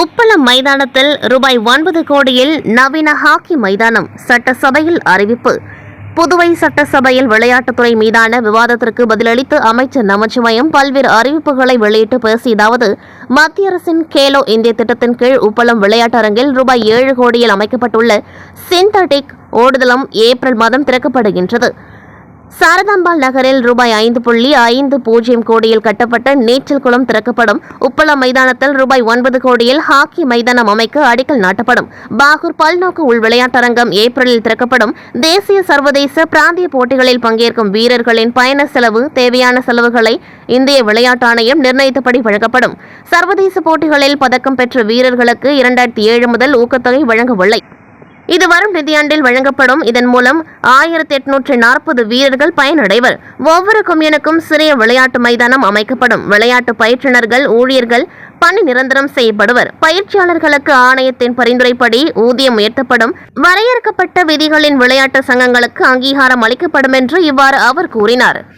உப்பளம் மைதானத்தில் ரூபாய் ஒன்பது கோடியில் நவீன ஹாக்கி மைதானம் சட்டசபையில் அறிவிப்பு. புதுவை சட்டசபையில் விளையாட்டுத்துறை மீதான விவாதத்திற்கு பதிலளித்து அமைச்சர் நமச்சிவயம் பல்வேறு அறிவிப்புகளை வெளியிட்டு பேசியதாவது மத்திய அரசின் கேலோ இந்திய திட்டத்தின் கீழ் உப்பளம் விளையாட்டரங்கில் ரூபாய் ஏழு கோடியில் அமைக்கப்பட்டுள்ள சிந்தட்டிக் ஓடுதளம் ஏப்ரல் மாதம் திறக்கப்படுகின்றது. சாரதாம்பாள் நகரில் ரூபாய் ஐந்து புள்ளி ஐந்து பூஜ்ஜியம் கோடியில் கட்டப்பட்ட நீச்சல் குளம் திறக்கப்படும். உப்பளம் மைதானத்தில் ரூபாய் ஒன்பது கோடியில் ஹாக்கி மைதானம் அமைக்க அடிக்கல் நாட்டப்படும். பாகூர் பல்நோக்கு உள் விளையாட்டரங்கம் ஏப்ரலில் திறக்கப்படும். தேசிய சர்வதேச பிராந்திய போட்டிகளில் பங்கேற்கும் வீரர்களின் பயண செலவு தேவையான செலவுகளை இந்திய விளையாட்டு ஆணையம் நிர்ணயித்தபடி வழங்கப்படும். சர்வதேச போட்டிகளில் பதக்கம் பெற்ற வீரர்களுக்கு இரண்டாயிரத்தி ஏழு முதல் ஊக்கத்தொகை வழங்கவில்லை. இது வரும் நிதியாண்டில் வழங்கப்படும். இதன் மூலம் ஆயிரத்தி எட்நூற்றி நாற்பது வீரர்கள் பயனடைவர். ஒவ்வொரு கொம்யூனுக்கும் சிறிய விளையாட்டு மைதானம் அமைக்கப்படும். விளையாட்டு பயிற்றுநர்கள் ஊழியர்கள் பணி நிரந்தரம் செய்யப்படுவர். பயிற்சியாளர்களுக்கு ஆணையத்தின் பரிந்துரைப்படி ஊதியம் உயர்த்தப்படும். வரையறுக்கப்பட்ட விதிகளின் விளையாட்டு சங்கங்களுக்கு அங்கீகாரம் அளிக்கப்படும் என்று இவ்வாறு அவர் கூறினார்.